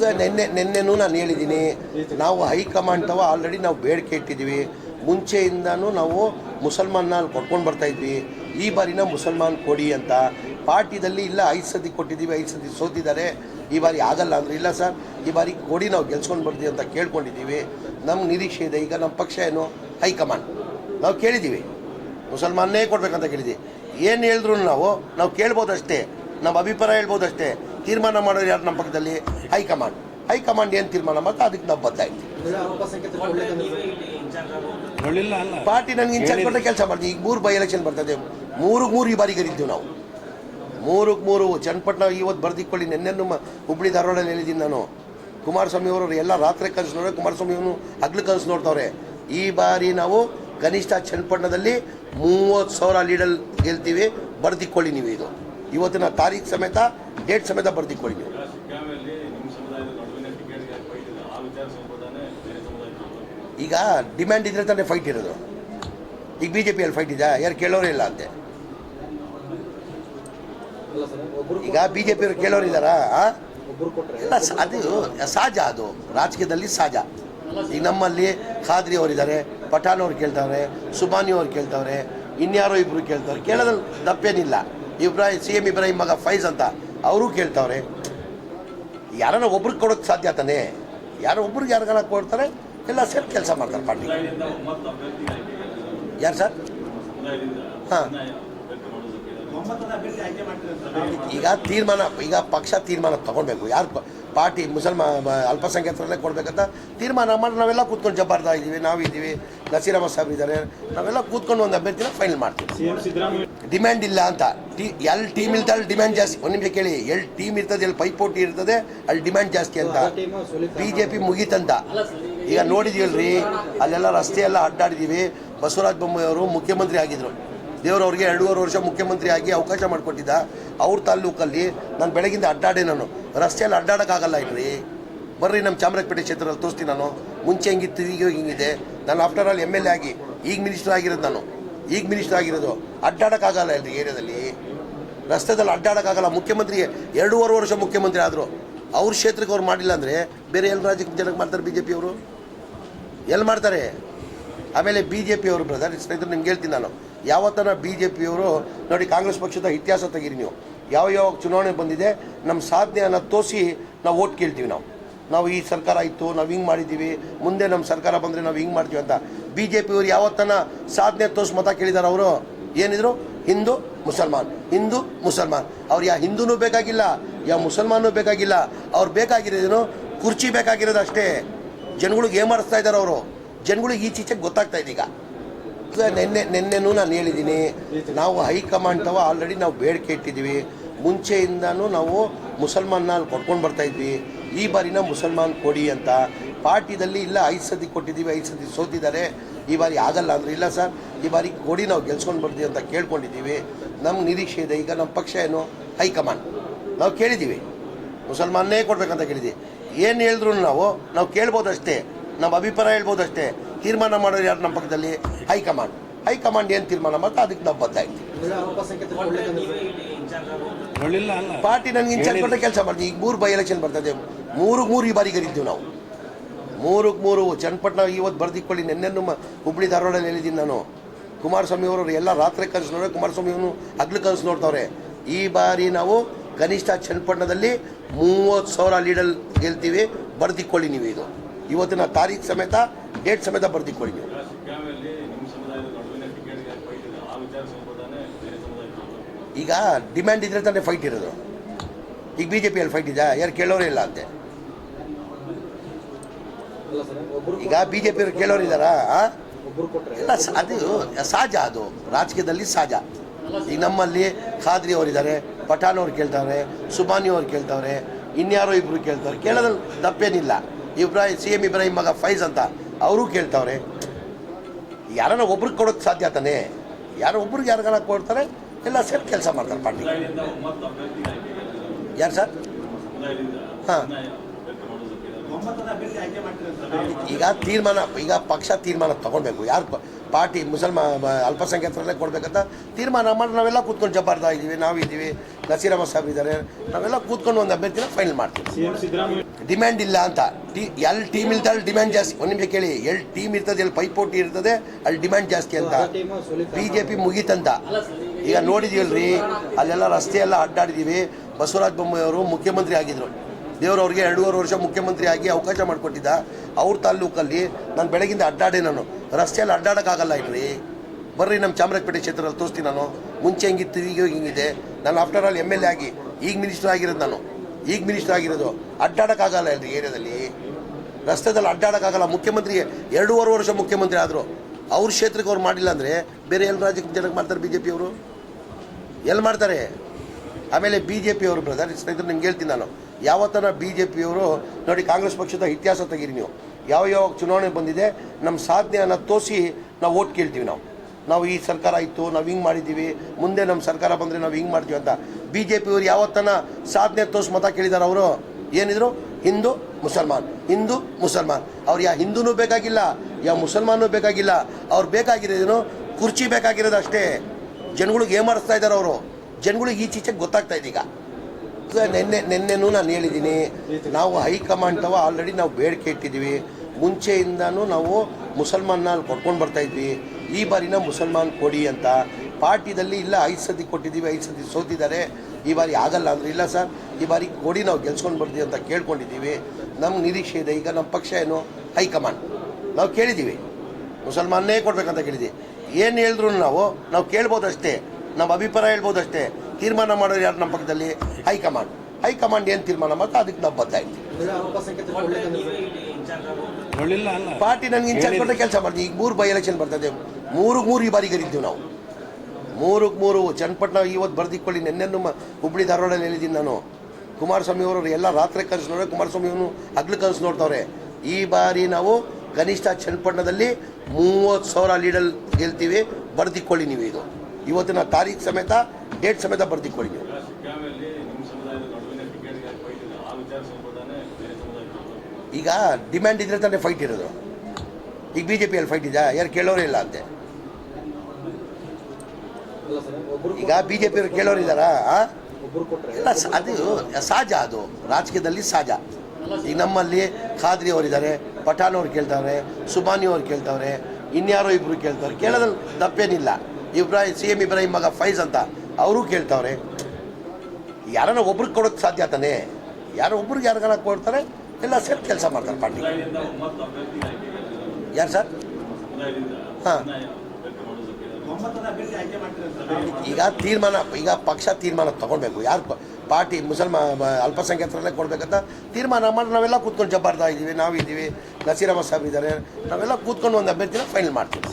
ನಿನ್ನೆ, ನಿನ್ನೆನೂ ನಾನು ಹೇಳಿದ್ದೀನಿ, ನಾವು ಹೈಕಮಾಂಡ್ ತವ ಆಲ್ರೆಡಿ ನಾವು ಬೇಡಿಕೆ ಇಟ್ಟಿದ್ದೀವಿ. ಮುಂಚೆಯಿಂದನೂ ನಾವು ಮುಸಲ್ಮಾನ್ನ ಕೊಟ್ಕೊಂಡು ಬರ್ತಾ ಇದ್ವಿ. ಈ ಬಾರಿನ ಮುಸಲ್ಮಾನ್ ಕೊಡಿ ಅಂತ. ಪಾರ್ಟಿದಲ್ಲಿ ಇಲ್ಲ, ಐದು ಸತಿ ಕೊಟ್ಟಿದ್ದೀವಿ, ಐದು ಸತಿ ಸೋತಿದ್ದಾರೆ. ಈ ಬಾರಿ ಆಗಲ್ಲ ಅಂದ್ರೆ ಇಲ್ಲ ಸರ್. ಈ ಬಾರಿ ಕೊಡಿ ನಾವು ಗೆಲ್ಸ್ಕೊಂಡು ಬರ್ತೀವಿ ಅಂತ ಕೇಳ್ಕೊಂಡಿದ್ದೀವಿ. ನಮ್ಮ ನಿರೀಕ್ಷೆ ಇದೆ. ಈಗ ನಮ್ಮ ಪಕ್ಷ ಏನು? ಹೈಕಮಾಂಡ್. ನಾವು ಕೇಳಿದ್ದೀವಿ. ಮುಸಲ್ಮಾನ್ನೇ ಕೊಡಬೇಕಂತ ಕೇಳಿದ್ದೀವಿ. ಏನು ಹೇಳಿದ್ರು ನಾವು? ನಾವು ಕೇಳ್ಬೋದು ಅಷ್ಟೇ ನಮ್ಮ ಅಭಿಪ್ರಾಯ ಹೇಳ್ಬೋದಷ್ಟೇ ತೀರ್ಮಾನ ಮಾಡೋರು ಯಾರು ನಮ್ಮ ಪಕ್ಕದಲ್ಲಿ? ಹೈಕಮಾಂಡ್. ಹೈಕಮಾಂಡ್ ಏನು ತೀರ್ಮಾನ ಮಾಡ್ತಾ ಅದಕ್ಕೆ ನಾವು ಬದ್ದಾಯ್ತು ಪಾರ್ಟಿ ನನಗೆ ಇನ್ಚಾರ್ಜ್ ಕೊಟ್ಟರೆ ಕೆಲಸ ಮಾಡ್ತೀವಿ. ಈಗ ಮೂರು ಬೈ ಎಲೆಕ್ಷನ್ ಬರ್ತದೆ. ಮೂರು ಮೂರು ಈ ಬಾರಿ ಗೆದ್ದಿದ್ದೀವಿ ನಾವು. ಮೂರಕ್ಕೆ ಮೂರು. ಚನ್ನಪಟ್ಟಣ ಇವತ್ತು ಬರ್ದಿಕ್ಕೊಳ್ಳಿ. ನೆನ್ನೆನ್ನು ನಮ್ಮ ಹುಬ್ಳಿ ಧಾರವಾಡಲ್ಲಿ ಹೇಳಿದ್ದೀನಿ ನಾನು. ಕುಮಾರಸ್ವಾಮಿ ಅವರು ಎಲ್ಲ ರಾತ್ರಿ ಕನಸು ನೋಡ್ರೆ ಕುಮಾರಸ್ವಾಮಿ ಅವನು ಹಗ್ಲು ಕನಸು ನೋಡ್ತಾವ್ರೆ. ಈ ಬಾರಿ ನಾವು ಕನಿಷ್ಠ ಚನ್ನಪಟ್ಟಣದಲ್ಲಿ ಮೂವತ್ತು ಸಾವಿರ ಲೀಡಲ್ ಗೆಲ್ತೀವಿ. ಬರ್ದಿಕ್ಕೊಳ್ಳಿ ನೀವು ಇದು. ಇವತ್ತಿನ ತಾರೀಖು ಸಮೇತ ಡೇಟ್ ಸಮೇತ ಬರ್ದಿಕ್ಕೊಳ್ಳಿ ನೀವು. ಈಗ ಡಿಮ್ಯಾಂಡ್ ಇದ್ರೆ ತಾನೇ ಫೈಟ್ ಇರೋದು. ಈಗ ಬಿ ಜೆ ಪಿಯಲ್ಲಿ ಫೈಟ್ ಇದೆ ಯಾರು ಕೇಳೋರೇ ಇಲ್ಲ ಅಂತೆ. ಈಗ ಬಿ ಜೆ ಪಿಯವ್ರು ಕೇಳೋರು ಇದ್ದಾರಾ? ಆ? ಇಲ್ಲ ಅದು ಸಹಜ ಅದು. ರಾಜಕೀಯದಲ್ಲಿ ಸಹಜ. ಈಗ ನಮ್ಮಲ್ಲಿ ಖಾದ್ರಿ ಅವರಿದ್ದಾರೆ ಪಠಾಣ್ ಅವ್ರು ಕೇಳ್ತಾವ್ರೆ ಸುಬಾನಿ ಅವ್ರು ಕೇಳ್ತಾವ್ರೆ ಇನ್ಯಾರೋ ಇಬ್ರು ಕೇಳ್ತಾವ್ರೆ. ಕೇಳೋದ್ರಲ್ಲಿ ತಪ್ಪೇನಿಲ್ಲ. ಇಬ್ರಾಹಿಂ ಸಿ ಎಂ ಇಬ್ರಾಹಿಂ ಮಗ ಫೈಜ್ ಅಂತ ಅವರು ಕೇಳ್ತಾವ್ರೆ. ಯಾರನ್ನ ಒಬ್ರಿಗೆ ಕೊಡೋಕೆ ಸಾಧ್ಯ ತಾನೆ? ಯಾರೋ ಒಬ್ರಿಗೆ ಯಾರಿಗಾರ ಕೊಡ್ತಾರೆ? ಎಲ್ಲ ಸೇರಿ ಕೆಲಸ ಮಾಡ್ತಾರೆ ಪಾರ್ಟಿ ಯಾರು ಸರ್? ಹಾ. ಈಗ ತೀರ್ಮಾನ ಈಗ ಪಕ್ಷ ತೀರ್ಮಾನ ತಗೊಳ್ಬೇಕು. ಯಾರು ಪಾರ್ಟಿ ಮುಸಲ್ಮಾ ಅಲ್ಪಸಂಖ್ಯಾತರಲ್ಲೇ ಕೊಡಬೇಕಂತ ತೀರ್ಮಾನ ಮಾಡಿ ನಾವೆಲ್ಲ ಕೂತ್ಕೊಂಡು ಜಬ್ಬಾರ್ದ ಇದ್ದೀವಿ ನಾವಿದ್ದೀವಿ ನಸೀರಮ್ಮ ಸಾಹೇಬ್ ಇದ್ದಾರೆ. ನಾವೆಲ್ಲ ಕೂತ್ಕೊಂಡು ಒಂದು ಅಭ್ಯರ್ಥಿನ ಫೈನಲ್ ಮಾಡ್ತೀವಿ. ಡಿಮ್ಯಾಂಡ್ ಇಲ್ಲ ಅಂತ. ಟಿ ಎಲ್ಲಿ ಟೀಮ್ ಇರ್ತದೆ ಅಲ್ಲಿ ಡಿಮ್ಯಾಂಡ್ ಜಾಸ್ತಿ. ಒಂದು ನಿಮಿಷ ಕೇಳಿ. ಎಲ್ಲಿ ಟೀಮ್ ಇರ್ತದೆ ಎಲ್ಲಿ ಪೈಪೋಟಿ ಇರ್ತದೆ ಅಲ್ಲಿ ಡಿಮ್ಯಾಂಡ್ ಜಾಸ್ತಿ ಅಂತ. ಬಿ ಜೆ ಪಿ ಮುಗೀತಂತ ಈಗ ನೋಡಿದೀವಲ್ರಿ ಅಲ್ಲೆಲ್ಲ ರಸ್ತೆ ಎಲ್ಲ ಅಡ್ಡಾಡಿದ್ದೀವಿ ಬಸವರಾಜ ಬೊಮ್ಮಾಯಿ ಅವರು ಮುಖ್ಯಮಂತ್ರಿ ಆಗಿದ್ರು. ದೇವರವ್ರಿಗೆ ಎರಡೂವರೆ ವರ್ಷ ಮುಖ್ಯಮಂತ್ರಿ ಆಗಿ ಅವಕಾಶ ಮಾಡಿಕೊಟ್ಟಿದ್ದ ಅವ್ರ ತಾಲೂಕಲ್ಲಿ ನಾನು ಬೆಳಗಿಂದ ಅಡ್ಡಾಡೆ ನಾನು. ರಸ್ತೆಯಲ್ಲಿ ಅಡ್ಡಾಡೋಕ್ಕಾಗಲ್ಲ ಇಲ್ರಿ. ಬರ್ರಿ ನಮ್ಮ ಚಾಮರಾಜಪೇಟೆ ಕ್ಷೇತ್ರದಲ್ಲಿ ತೋರಿಸ್ತೀನಿ ನಾನು. ಮುಂಚೆ ಹೆಂಗಿತ್ತು ಈಗ ಹಿಂಗಿದೆ. ನಾನು after all M L A ಆಗಿ, ಈಗ ಮಿನಿಸ್ಟರ್ ಆಗಿರೋದು ನಾನು. ಈಗ ಮಿನಿಸ್ಟರ್ ಆಗಿರೋದು. ಅಡ್ಡಾಡೋಕ್ಕಾಗಲ್ಲ ಇಲ್ರಿ ಏರಿಯಾದಲ್ಲಿ. ರಸ್ತೆದಲ್ಲಿ ಅಡ್ಡಾಡೋಕ್ಕಾಗಲ್ಲ. ಮುಖ್ಯಮಂತ್ರಿ ಎರಡೂವರೆ ವರ್ಷ ಮುಖ್ಯಮಂತ್ರಿ ಆದರು. ಅವ್ರ ಕ್ಷೇತ್ರಕ್ಕೆ ಅವ್ರು ಮಾಡಿಲ್ಲ ಅಂದರೆ ಬೇರೆ ಎಲ್ಲ ರಾಜ್ಯಕ್ಕೆ ಜನಕ್ಕೆ ಮಾಡ್ತಾರೆ ಬಿ ಜೆ ಪಿಯವರು ಎಲ್ಲಿ ಮಾಡ್ತಾರೆ? ಆಮೇಲೆ ಬಿ ಜೆ ಪಿಯವರು ಬ್ರದರ್ ಸ್ನೇಹಿತರು, ನಿಮ್ಗೆ ಹೇಳ್ತೀನಿ ನಾನು. ಯಾವತ್ತನ ಬಿ ಜೆ ಪಿಯವರು ನೋಡಿ, ಕಾಂಗ್ರೆಸ್ ಪಕ್ಷದ ಇತಿಹಾಸ ತೆಗೀರಿ ನೀವು. ಯಾವ ಯಾವ ಚುನಾವಣೆ ಬಂದಿದೆ ನಮ್ಮ ಸಾಧನೆಯನ್ನು ತೋರಿಸಿ ನಾವು ಓಟ್ ಕೇಳ್ತೀವಿ ನಾವು. ನಾವು ಈ ಸರ್ಕಾರ ಇತ್ತು ನಾವು ಹಿಂಗೆ ಮಾಡಿದ್ದೀವಿ ಮುಂದೆ ನಮ್ಮ ಸರ್ಕಾರ ಬಂದರೆ ನಾವು ಹಿಂಗೆ ಮಾಡ್ತೀವಿ ಅಂತ. ಬಿ ಜೆ ಪಿಯವರು ಯಾವತ್ತನ ಸಾಧನೆ ತೋರಿಸಿ ಮತ ಕೇಳಿದಾರೆ ಅವರು? ಏನಿದ್ರು? ಹಿಂದೂ, ಮುಸಲ್ಮಾನ್. ಹಿಂದೂ, ಮುಸಲ್ಮಾನ್. ಅವ್ರು ಯಾ ಹಿಂದೂನೂ ಬೇಕಾಗಿಲ್ಲ ಯಾವ ಮುಸಲ್ಮಾನೂ ಬೇಕಾಗಿಲ್ಲ. ಅವ್ರು ಬೇಕಾಗಿರೋದೇನು? ಕುರ್ಚಿ ಬೇಕಾಗಿರೋದು ಅಷ್ಟೇ. ಜನಗಳಿಗೆ ಏಮಾರಿಸ್ತಾ ಇದ್ದಾರೆ ಅವರು? ಜನಗಳಿಗೆ ಈಚೀಚೆಗೆ ಗೊತ್ತಾಗ್ತಾ ಇದೆ ಈಗ. ಈಗ ನಿನ್ನೆ ನಿನ್ನೆನೂ ನಾನು ಹೇಳಿದ್ದೀನಿ, ನಾವು ಹೈಕಮಾಂಡ್ ತವ ಆಲ್ರೆಡಿ ನಾವು ಬೇಡಿಕೆ ಇಟ್ಟಿದ್ದೀವಿ. ಮುಂಚೆಯಿಂದನೂ ನಾವು ಮುಸಲ್ಮಾನ್ನ ಕೊಟ್ಕೊಂಡು ಬರ್ತಾ ಇದ್ವಿ. ಈ ಬಾರಿನ ಮುಸಲ್ಮಾನ್ ಕೊಡಿ ಅಂತ. ಪಾರ್ಟಿದಲ್ಲಿ ಇಲ್ಲ, ಐದು ಸತಿ ಕೊಟ್ಟಿದ್ದೀವಿ, ಐದು ಸತಿ ಸೋತಿದ್ದಾರೆ. ಈ ಬಾರಿ ಆಗಲ್ಲ ಅಂದ್ರೆ ಇಲ್ಲ ಸರ್. ಈ ಬಾರಿ ಕೊಡಿ ನಾವು ಗೆಲ್ಸ್ಕೊಂಡು ಬರ್ತೀವಿ ಅಂತ ಕೇಳ್ಕೊಂಡಿದ್ದೀವಿ. ನಮ್ಮ ನಿರೀಕ್ಷೆ ಇದೆ. ಈಗ ನಮ್ಮ ಪಕ್ಷ ಏನು? ಹೈಕಮಾಂಡ್. ನಾವು ಕೇಳಿದ್ದೀವಿ. ಮುಸಲ್ಮಾನ್ನೇ ಕೊಡ್ಬೇಕಂತ ಕೇಳಿದ್ದೀವಿ. ಏನು ಹೇಳಿದ್ರು ನಾವು? ನಾವು ಕೇಳ್ಬೋದಷ್ಟೇ. ನಮ್ಮ ಅಭಿಪ್ರಾಯ ಹೇಳ್ಬೋದು ಅಷ್ಟೇ ತೀರ್ಮಾನ ಮಾಡೋರು ಯಾರು ನಮ್ಮ ಪಕ್ಕದಲ್ಲಿ? ಹೈಕಮಾಂಡ್. ಹೈಕಮಾಂಡ್ ಏನು ತೀರ್ಮಾನ ಮಾಡ್ತಾ? ಅದಕ್ಕೆ ನಾವು ಬದ್ಧ ಪಾರ್ಟಿ ನನಗೆ ಇನ್ಚಾರ್ಜ್ ಕೊಟ್ಟ ಕೆಲಸ ಮಾಡ್ತೀವಿ. ಈಗ ಮೂರು ಬೈ ಎಲೆಕ್ಷನ್ ಬರ್ತದೆ. ಮೂರಿಗೆ ಮೂರು ಈ ಬಾರಿ ಗೆದ್ದಿದ್ದೀವಿ ನಾವು. ಮೂರಕ್ಕೆ ಮೂರು. ಚನ್ನಪಟ್ಟಣ ಇವತ್ತು ಬರ್ದಿಕ್ಕೊಳ್ಳಿ. ನೆನ್ನೆನ್ನು ಹುಬ್ಳಿ ಧಾರವಾಡಲ್ಲಿ ಹೇಳಿದ್ದೀನಿ ನಾನು. ಕುಮಾರಸ್ವಾಮಿ ಅವರು ಎಲ್ಲ ರಾತ್ರಿ ಕನಸು ನೋಡೋ ಕುಮಾರಸ್ವಾಮಿ ಅವನು ಹಗ್ಲು ಕನಸು ನೋಡ್ತಾವ್ರೆ. ಈ ಬಾರಿ ನಾವು ಕನಿಷ್ಠ ಚನ್ನಪಟ್ಟಣದಲ್ಲಿ ಮೂವತ್ತು ಸಾವಿರ ಲೀಡಲ್ ಗೆಲ್ತೀವಿ. ಬರ್ದಿಕ್ಕೊಳ್ಳಿ ನೀವು ಇದು. ಇವತ್ತಿನ ತಾರೀಖು ಸಮೇತ ಡೇಟ್ ಸಮೇತ ಬರ್ದಿಕ್ಕೊಳ್ಳಿ ನೀವು. ಈಗ ಡಿಮ್ಯಾಂಡ್ ಇದ್ರೆ ತಾನೇ ಫೈಟ್ ಇರೋದು. ಈಗ ಬಿ ಜೆ ಪಿಯಲ್ಲಿ ಫೈಟ್ ಇದೆ ಯಾರು ಕೇಳೋರೇ ಇಲ್ಲ ಅಂತೆ. ಈಗ ಬಿ ಜೆ ಪಿಯವ್ರು ಕೇಳೋರು ಇದ್ದಾರಾ ಆ? ಇಲ್ಲ ಅದು ಸಹಜ ಅದು. ರಾಜಕೀಯದಲ್ಲಿ ಸಹಜ ಈಗ ನಮ್ಮಲ್ಲಿ ಖಾದ್ರಿ ಅವರಿದ್ದಾರೆ ಪಠಾಣ್ ಅವ್ರು ಕೇಳ್ತಾವ್ರೆ ಸುಬಾನಿ ಅವ್ರು ಕೇಳ್ತಾವ್ರೆ ಇನ್ಯಾರೋ ಇಬ್ರು ಕೇಳ್ತಾವ್ರೆ ಕೇಳೋದ್ರಲ್ಲಿ ತಪ್ಪೇನಿಲ್ಲ. ಇಬ್ರಾಹಿಂ ಸಿ ಎಂ ಇಬ್ರಾಹಿಂ ಮಗ ಫೈಜ್ ಅಂತ. ಅವರು ಕೇಳ್ತಾವ್ರೆ ಯಾರನ್ನ ಒಬ್ರಿಗೆ ಕೊಡೋಕ್ಕೆ ಸಾಧ್ಯ ತಾನೇ? ಯಾರೋ ಒಬ್ರಿಗೆ ಯಾರಿಗಾರ ಕೊಡ್ತಾರೆ ಎಲ್ಲ ಸೇರಿ ಕೆಲಸ ಮಾಡ್ತಾರೆ ಪಾರ್ಟಿ. ಯಾರು ಸರ್? ಹಾ. ಈಗ ತೀರ್ಮಾನ ಈಗ ಪಕ್ಷ ತೀರ್ಮಾನ ತಗೊಳ್ಬೇಕು. ಯಾರು ಪಾರ್ಟಿ ಮುಸಲ್ಮಾ ಅಲ್ಪಸಂಖ್ಯಾತರಲ್ಲೇ ಕೊಡಬೇಕಂತ ತೀರ್ಮಾನ ಮಾಡಿ ನಾವೆಲ್ಲ ಕೂತ್ಕೊಂಡು ಜಬ್ಬಾರ್ದಾ ಇದ್ದೀವಿ ನಾವಿದ್ದೀವಿ ನಸೀರಮ್ಮ ಸಾಹೇಬ್ ಇದ್ದಾರೆ ನಾವೆಲ್ಲ ಕೂತ್ಕೊಂಡು ಒಂದು ಅಭ್ಯರ್ಥಿನ ಫೈನಲ್ ಮಾಡ್ತೀವಿ. ಡಿಮ್ಯಾಂಡ್ ಇಲ್ಲ ಅಂತ. ಟಿ ಎಲ್ಲಿ ಟೀಮ್ ಇರ್ತದೆ ಅಲ್ಲಿ ಡಿಮ್ಯಾಂಡ್ ಜಾಸ್ತಿ. ಒಂದು ನಿಮಿಷ ಕೇಳಿ ಎಲ್ಲಿ ಟೀಮ್ ಇರ್ತದೆ ಎಲ್ಲಿ ಪೈಪೋಟಿ ಇರ್ತದೆ ಅಲ್ಲಿ ಡಿಮ್ಯಾಂಡ್ ಜಾಸ್ತಿ ಅಂತ. ಬಿ ಜೆ ಪಿ ಮುಗೀತಂತ ಈಗ ನೋಡಿದೀವಲ್ರಿ ಅಲ್ಲೆಲ್ಲ ರಸ್ತೆ ಎಲ್ಲ ಅಡ್ಡಾಡಿದ್ದೀವಿ ಬಸವರಾಜ ಬೊಮ್ಮಾಯಿ ಅವರು ಮುಖ್ಯಮಂತ್ರಿ ಆಗಿದ್ರು. ದೇವ್ರವ್ರಿಗೆ ಎರಡೂವರೆ ವರ್ಷ ಮುಖ್ಯಮಂತ್ರಿ ಆಗಿ ಅವಕಾಶ ಮಾಡಿಕೊಟ್ಟಿದ್ದ ಅವ್ರ ತಾಲೂಕಲ್ಲಿ ನಾನು ಬೆಳಗಿಂದ ಅಡ್ಡಾಡೆ ನಾನು. ರಸ್ತೆಯಲ್ಲಿ ಅಡ್ಡಾಡೋಕ್ಕಾಗಲ್ಲ ಇಲ್ರಿ. ಬರ್ರಿ ನಮ್ಮ ಚಾಮರಾಜಪೇಟೆ ಕ್ಷೇತ್ರದಲ್ಲಿ ತೋರಿಸ್ತೀನಿ ನಾನು. ಮುಂಚೆ ಹೆಂಗಿತ್ತು ಈಗ ಹಿಂಗಿದೆ. ನಾನು after all M L A ಆಗಿ, ಈಗ ಮಿನಿಸ್ಟರ್ ಆಗಿರೋದು ನಾನು. ಈಗ ಮಿನಿಸ್ಟರ್ ಆಗಿರೋದು. ಅಡ್ಡಾಡೋಕ್ಕಾಗಲ್ಲ ಇಲ್ರಿ ಏರಿಯಾದಲ್ಲಿ. ರಸ್ತೆದಲ್ಲಿ ಅಡ್ಡಾಡೋಕ್ಕಾಗಲ್ಲ. ಮುಖ್ಯಮಂತ್ರಿ ಎರಡೂವರೆ ವರ್ಷ ಮುಖ್ಯಮಂತ್ರಿ ಆದರು. ಅವ್ರ ಕ್ಷೇತ್ರಕ್ಕೆ ಅವ್ರು ಮಾಡಿಲ್ಲ ಅಂದರೆ ಬೇರೆ ಎಲ್ಲ ರಾಜ್ಯಕ್ಕೆ ಜನಕ್ಕೆ ಮಾಡ್ತಾರೆ ಬಿ ಜೆ ಪಿಯವರು ಎಲ್ಲಿ ಮಾಡ್ತಾರೆ? ಆಮೇಲೆ ಬಿ ಜೆ ಪಿಯವರು ಬ್ರದರ್ ಸ್ನೇಹಿತರು, ನಿಮ್ಗೆ ಹೇಳ್ತೀನಿ ನಾನು. ಯಾವತ್ತನ ಬಿ ಜೆ ಪಿಯವರು ನೋಡಿ, ಕಾಂಗ್ರೆಸ್ ಪಕ್ಷದ ಇತಿಹಾಸ ತೆಗೀರಿ ನೀವು. ಯಾವ ಯಾವ ಚುನಾವಣೆ ಬಂದಿದೆ ನಮ್ಮ ಸಾಧನೆಯನ್ನು ತೋರಿಸಿ ನಾವು ಓಟ್ ಕೇಳ್ತೀವಿ ನಾವು. ನಾವು ಈ ಸರ್ಕಾರ ಇತ್ತು, ನಾವು ಹಿಂಗೆ ಮಾಡಿದ್ದೀವಿ, ಮುಂದೆ ನಮ್ಮ ಸರ್ಕಾರ ಬಂದರೆ ನಾವು ಹಿಂಗೆ ಮಾಡ್ತೀವಿ ಅಂತ. ಬಿ ಜೆ ಪಿಯವರು ಯಾವತ್ತನ ಸಾಧನೆ ತೋರಿಸಿ ಮತ ಕೇಳಿದಾರೆ ಅವರು? ಏನಿದ್ರು? ಹಿಂದೂ, ಮುಸಲ್ಮಾನ್. ಹಿಂದೂ, ಮುಸಲ್ಮಾನ್. ಅವ್ರು ಯಾವ ಹಿಂದೂನೂ ಬೇಕಾಗಿಲ್ಲ ಯಾವ ಮುಸಲ್ಮಾನೂ ಬೇಕಾಗಿಲ್ಲ. ಅವ್ರು ಬೇಕಾಗಿರೋದೇನು, ಕುರ್ಚಿ ಬೇಕಾಗಿರೋದು ಅಷ್ಟೇ. ಜನಗಳಿಗೆ ಏಮಾರಿಸ್ತಾ ಇದ್ದಾರೆ ಅವರು. ಜನಗಳಿಗೆ ಈಚೀಚೆಗೆ ಗೊತ್ತಾಗ್ತಾ ಇದೆ ಈಗ. ಈಗ ನಿನ್ನೆ, ನಿನ್ನೆನೂ ನಾನು ಹೇಳಿದ್ದೀನಿ, ನಾವು ಹೈಕಮಾಂಡ್ ತವ ಆಲ್ರೆಡಿ ನಾವು ಬೇಡಿಕೆ ಇಟ್ಟಿದ್ದೀವಿ. ಮುಂಚೆಯಿಂದನೂ ನಾವು ಮುಸಲ್ಮಾನ್ನ ಅಲ್ಲಿ ಕೊಡ್ಕೊಂಡು ಬರ್ತಾ ಇದ್ವಿ. ಈ ಬಾರಿನ ಮುಸಲ್ಮಾನ್ ಕೊಡಿ ಅಂತ. ಪಾರ್ಟಿದಲ್ಲಿ ಇಲ್ಲ, ಐದು ಸತಿ ಕೊಟ್ಟಿದ್ದೀವಿ, ಐದು ಸತಿ ಸೋತಿದ್ದಾರೆ. ಈ ಬಾರಿ ಆಗಲ್ಲ ಅಂದ್ರೆ ಇಲ್ಲ ಸರ್. ಈ ಬಾರಿ ಕೊಡಿ ನಾವು ಗೆಲ್ಸ್ಕೊಂಡು ಬರ್ತೀವಿ ಅಂತ ಕೇಳ್ಕೊಂಡಿದ್ದೀವಿ. ನಮ್ಮ ನಿರೀಕ್ಷೆ ಇದೆ. ಈಗ ನಮ್ಮ ಪಕ್ಷ ಏನು? ಹೈಕಮಾಂಡ್. ನಾವು ಕೇಳಿದ್ದೀವಿ. ಮುಸಲ್ಮಾನ್ನೇ ಕೊಡ್ಬೇಕಂತ ಕೇಳಿದ್ವಿ ಏನು ಹೇಳಿದ್ರು ನಾವು? ನಾವು ಕೇಳ್ಬೋದಷ್ಟೇ. ನಮ್ಮ ಅಭಿಪ್ರಾಯ ಹೇಳ್ಬೋದಷ್ಟೇ. ತೀರ್ಮಾನ ಮಾಡೋರು ಯಾರು ನಮ್ಮ ಪಕ್ಕದಲ್ಲಿ? ಹೈಕಮಾಂಡ್. ಹೈಕಮಾಂಡ್ ಏನು ತೀರ್ಮಾನ ಮಾಡ್ತಾ ಅದಕ್ಕೆ ನಾವು ಬದ್ಧ ಇರ್ತೀವಿ ಪಾರ್ಟಿ ನನಗೆ ಇನ್ಚಾರ್ಜ್ ಕೊಟ್ಟರೆ ಕೆಲಸ ಮಾಡ್ತೀವಿ. ಈಗ ಮೂರು ಬೈ ಎಲೆಕ್ಷನ್ ಬರ್ತದೆ ಮೂರು ಮೂರು ಈ ಬಾರಿ ಗೆದ್ದಿದ್ದೀವಿ ನಾವು. ಮೂರಕ್ಕೆ ಮೂರು ಚನ್ನಪಟ್ಟಣ ಇವತ್ತು ಬರ್ದಿಕ್ಕೊಳ್ಳಿ. ನೆನ್ನೆನ್ನು ಹುಬ್ಳಿ ಧಾರವಾಡಲ್ಲಿ ಹೇಳಿದ್ದೀನಿ ನಾನು. ಕುಮಾರಸ್ವಾಮಿ ಅವರು ಎಲ್ಲ ರಾತ್ರಿ ಕನಸು ನೋಡೋ ಕುಮಾರಸ್ವಾಮಿ ಅವನು ಹಗ್ಲು ಕನಸು ನೋಡ್ತಾವ್ರೆ. ಈ ಬಾರಿ ನಾವು ಕನಿಷ್ಠ ಚನ್ನಪಟ್ಟಣದಲ್ಲಿ ಮೂವತ್ತು ಸಾವಿರ ಲೀಡಲ್ ಗೆಲ್ತೀವಿ. ಬರ್ದಿಕ್ಕೊಳ್ಳಿ ನೀವು ಇದು. ಇವತ್ತಿನ ತಾರೀಖು ಸಮೇತ ಡೇಟ್ ಸಮೇತ ಬರ್ದಿಕ್ಕೊಳ್ಳಿ ನೀವು. ಈಗ ಡಿಮ್ಯಾಂಡ್ ಇದ್ರೆ ತಾನೇ ಫೈಟ್ ಇರೋದು. ಈಗ ಬಿ ಜೆ ಪಿಯಲ್ಲಿ ಫೈಟ್ ಇದೆಯಾ? ಯಾರು ಕೇಳೋರೇ ಇಲ್ಲ ಅಂತೆ. ಈಗ ಬಿ ಜೆ ಪಿಯವರು ಕೇಳೋರು ಇದ್ದಾರಾ? ಆ? ಇಲ್ಲ ಅದು ಸಹಜ ಅದು. ರಾಜಕೀಯದಲ್ಲಿ ಸಹಜ. ಈಗ ನಮ್ಮಲ್ಲಿ ಖಾದ್ರಿ ಅವರಿದ್ದಾರೆ ಪಠಾಣ್ ಅವ್ರು ಕೇಳ್ತಾವ್ರೆ ಸುಬಾನಿ ಅವ್ರು ಕೇಳ್ತಾವ್ರೆ, ಇನ್ಯಾರೋ ಇಬ್ರು ಕೇಳ್ತಾವ್ರೆ. ಕೇಳೋದ್ರಲ್ಲಿ ತಪ್ಪೇನಿಲ್ಲ. ಇಬ್ರಾಹಿಂ ಸಿ ಎಂ ಇಬ್ರಾಹಿಂ ಮಗ ಫೈಜ್ ಅಂತ ಅವರು ಕೇಳ್ತಾವ್ರೆ. ಯಾರನ್ನ ಒಬ್ರಿಗೆ ಕೊಡೋಕ್ಕೆ ಸಾಧ್ಯ ತಾನೇ? ಯಾರೋ ಒಬ್ರಿಗೆ ಯಾರಿಗಾರ ಕೊಡ್ತಾರೆ? ಎಲ್ಲ ಸೇರಿ ಕೆಲಸ ಮಾಡ್ತಾರೆ ಪಾರ್ಟಿ. ಯಾರು ಸರ್? ಹಾಂ. ಈಗ ತೀರ್ಮಾನ, ಈಗ ಪಕ್ಷ ತೀರ್ಮಾನ ತಗೊಳ್ಬೇಕು. ಯಾರು ಪಾರ್ಟಿ ಮುಸಲ್ಮಾ ಅಲ್ಪಸಂಖ್ಯಾತರಲ್ಲೇ ಕೊಡಬೇಕಂತ ತೀರ್ಮಾನ ಮಾಡಿ ನಾವೆಲ್ಲ ಕೂತ್ಕೊಂಡು ಜಬ್ಬಾರ್ದಾಗಿದ್ದೀವಿ ನಾವಿದ್ದೀವಿ. ನಸೀರಮ್ಮ ಸಾಹೇಬ್ ಇದ್ದಾರೆ. ನಾವೆಲ್ಲ ಕೂತ್ಕೊಂಡು ಒಂದು ಅಭ್ಯರ್ಥಿನ ಫೈನಲ್ ಮಾಡ್ತೀವಿ.